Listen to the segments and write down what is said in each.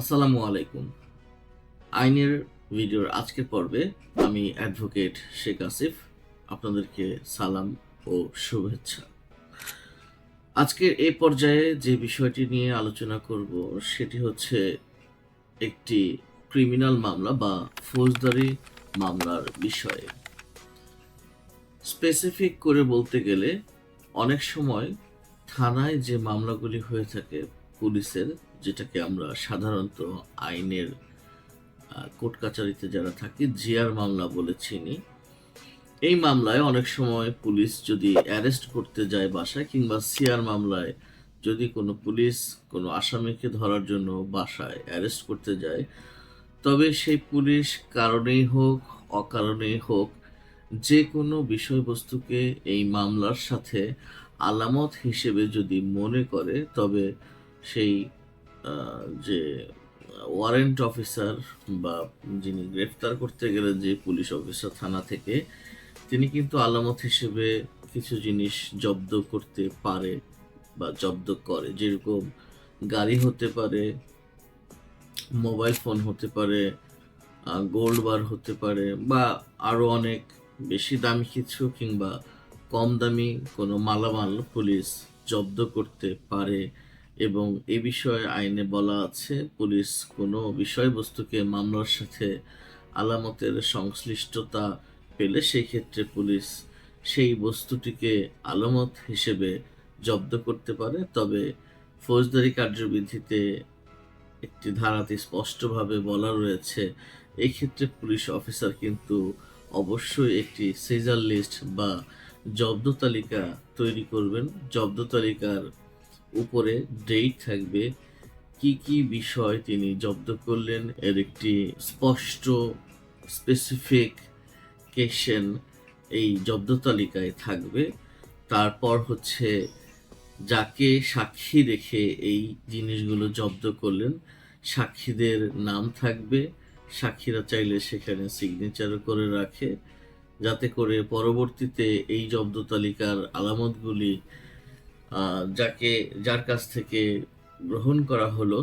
আসসালামু আলাইকুম। আইনের ভিডিওর আজকের পর্বে আমি অ্যাডভোকেট শেখ আসিফ, আপনাদেরকে সালাম ও শুভেচ্ছা। আজকের এই পর্যায়ে যে বিষয়টি নিয়ে আলোচনা করব, সেটি হচ্ছে একটি ক্রিমিনাল মামলা বা ফৌজদারি মামলার বিষয়ে। স্পেসিফিক করে বলতে গেলে, অনেক সময় থানায় যে মামলাগুলি হয়ে থাকে পুলিশের যেটাকে আমরা সাধারণত আইনের কোর্ট কাচারিতে যারা থাকি, জিয়ার মামলা বলে চিনি। এই মামলায় অনেক সময় পুলিশ যদি অ্যারেস্ট করতে যায় বাসায় কিংবা সিআর মামলায় যদি কোনো পুলিশ কোনো আসামিকে ধরার জন্য বাসায় অ্যারেস্ট করতে যায়, তবে সেই পুলিশ কারণেই হোক, অকারণেই হোক যে কোনো বিষয়বস্তুকে এই মামলার সাথে আলামত হিসেবে যদি মনে করে, তবে সেই যে ওয়ারেন্ট অফিসার বা যিনি গ্রেফতার করতে গেলে যে পুলিশ অফিসার থানা থেকে, তিনি কিন্তু আলামত হিসেবে কিছু জিনিস জব্দ করতে পারে বা জব্দ করে। যেরকম গাড়ি হতে পারে মোবাইল ফোন হতে পারে গোল্ড বার হতে পারে বা আরও অনেক বেশি দামি কিছু কিংবা কম দামি কোনো মালামাল পুলিশ জব্দ করতে পারে। এবং এ বিষয়ে আইনে বলা আছে, পুলিশ কোনো বিষয়বস্তুকে মামলার সাথে আলামতের সংশ্লিষ্টতা পেলে সেই ক্ষেত্রে পুলিশ সেই বস্তুটিকে আলামত হিসেবে জব্দ করতে পারে। তবে ফৌজদারি কার্যবিধিতে একটি ধারাতে স্পষ্টভাবে বলা রয়েছে এই ক্ষেত্রে পুলিশ অফিসার কিন্তু অবশ্যই একটি সিজার লিস্ট বা জব্দ তালিকা তৈরি করবেন। জব্দ তালিকার উপরে ডেট থাকবে, কি কি বিষয় তিনি জব্দ করলেন, এর একটি স্পষ্ট স্পেসিফিক কেশন এই জব্দ তালিকায় থাকবে। তারপর হচ্ছে যাকে সাক্ষী রেখে এই জিনিসগুলো জব্দ করলেন, সাক্ষীদের নাম থাকবে, সাক্ষীরা চাইলে সেখানে সিগনেচার করে রাখে। যাতে করে পরবর্তীতে এই জব্দ তালিকার আলামতগুলি যাকে, যার কাছ থেকে গ্রহণ করা হলো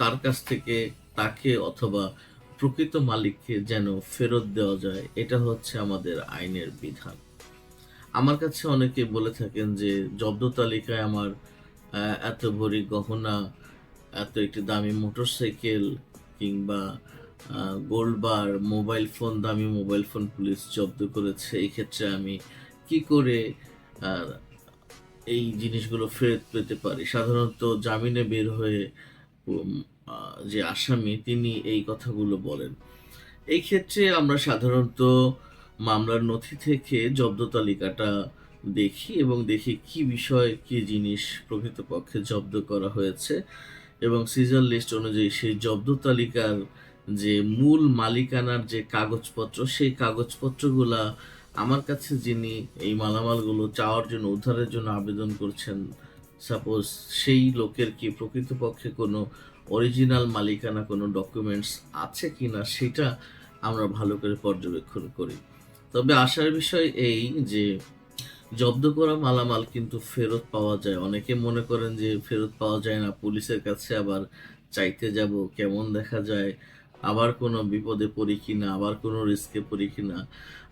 তার কাছ থেকে তাকে অথবা প্রকৃত মালিককে যেন ফেরত দেওয়া যায়, এটা হচ্ছে আমাদের আইনের বিধান। আমার কাছে অনেকে বলে থাকেন যে, জব্দ তালিকায় আমার এত ভরি গহনা, এত একটি দামি মোটরসাইকেল কিংবা গোল্ড বার মোবাইল ফোন, দামি মোবাইল ফোন পুলিশ জব্দ করেছে, এই ক্ষেত্রে আমি কি করে এই জিনিসগুলো ফেরত পেতে পারি। সাধারণত জামিনে বের হয়ে যে আসামি, তিনি এই কথাগুলো বলেন। এই ক্ষেত্রে আমরা সাধারণত মামলার নথি থেকে জব্দ তালিকাটা দেখি এবং দেখি কি বিষয়, কি জিনিস প্রকৃতপক্ষে জব্দ করা হয়েছে এবং সিজার লিস্ট অনুযায়ী সেই জব্দ তালিকার যে মূল মালিকানার যে কাগজপত্র, সেই কাগজপত্রগুলা আমার কাছে যিনি এই মালামালগুলো চাওয়ার জন্য, উদ্ধারের জন্য আবেদন করছেন সাপোজ সেই লোকের কি প্রকৃতপক্ষে কোনো অরিজিনাল মালিকানা, কোনো ডকুমেন্টস আছে কিনা, সেটা আমরা ভালো করে পর্যবেক্ষণ করি। তবে আসার বিষয় এই যে জব্দ করা মালামাল কিন্তু ফেরত পাওয়া যায়। অনেকে মনে করেন যে ফেরত পাওয়া যায় না, পুলিশের কাছে আবার চাইতে যাব, কেমন দেখা যায়? আবার কোনো বিপদে পড়ি কিনা, আবার কোনো রিস্কে পড়ি কিনা,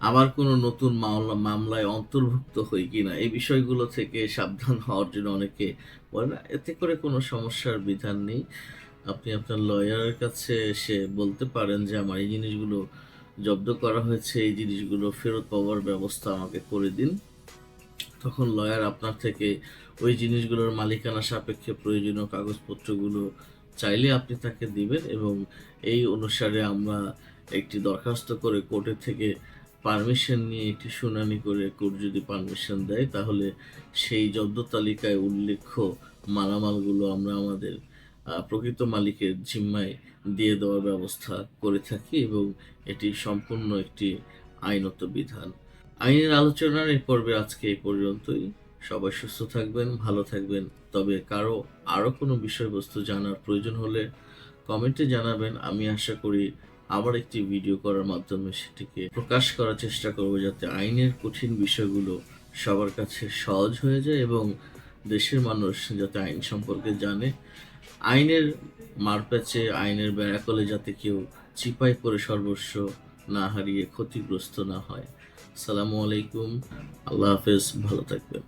আবার কোনো নতুন মামলা, মামলায় অন্তর্ভুক্ত হই কিনা, এই বিষয়গুলো থেকে সাবধান হওয়ার জন্য অনেকে বলে না, এতে করে কোনো সমস্যার বিধান নেই। আপনি আপনার লয়ারের কাছে এসে বলতে পারেন যে, আমার এই জিনিসগুলো জব্দ করা হয়েছে, এই জিনিসগুলো ফেরত পাওয়ার ব্যবস্থা আমাকে করে দিন। তখন লয়ার আপনার থেকে ওই জিনিসগুলোর মালিকানা সাপেক্ষে প্রয়োজনীয় কাগজপত্রগুলো চাইলে আপনি তাকে দিবেন এবং এই অনুসারে আমরা একটি দরখাস্ত করে কোর্টের থেকে পারমিশন নিয়ে একটি শুনানি করে কোর্ট যদি পারমিশন দেয়, তাহলে সেই জব্দ তালিকায় উল্লেখ্য মালামালগুলো আমরা আমাদের প্রকৃত মালিকের জিম্মায় দিয়ে দেওয়ার ব্যবস্থা করে থাকি এবং এটি সম্পূর্ণ একটি আইনত বিধান। আইনের আলোচনার এই পর্বে আজকে এই পর্যন্তই। সবাই সুস্থ থাকবেন, ভালো থাকবেন। তবে কারও আরও কোনো বিষয়বস্তু জানার প্রয়োজন হলে কমেন্টে জানাবেন। আমি আশা করি আবার একটি ভিডিও করার মাধ্যমে সেটিকে প্রকাশ করার চেষ্টা করব যাতে আইনের কঠিন বিষয়গুলো সবার কাছে সহজ হয়ে যায় এবং দেশের মানুষ যাতে আইন সম্পর্কে জানে। আইনের মারপ্যাচে, আইনের ব্যারাকলে যাতে কেউ চিপাই পড়ে সর্বস্ব না হারিয়ে ক্ষতিগ্রস্ত না হয়। সালামু আলাইকুম। আল্লাহ হাফেজ। ভালো থাকবেন।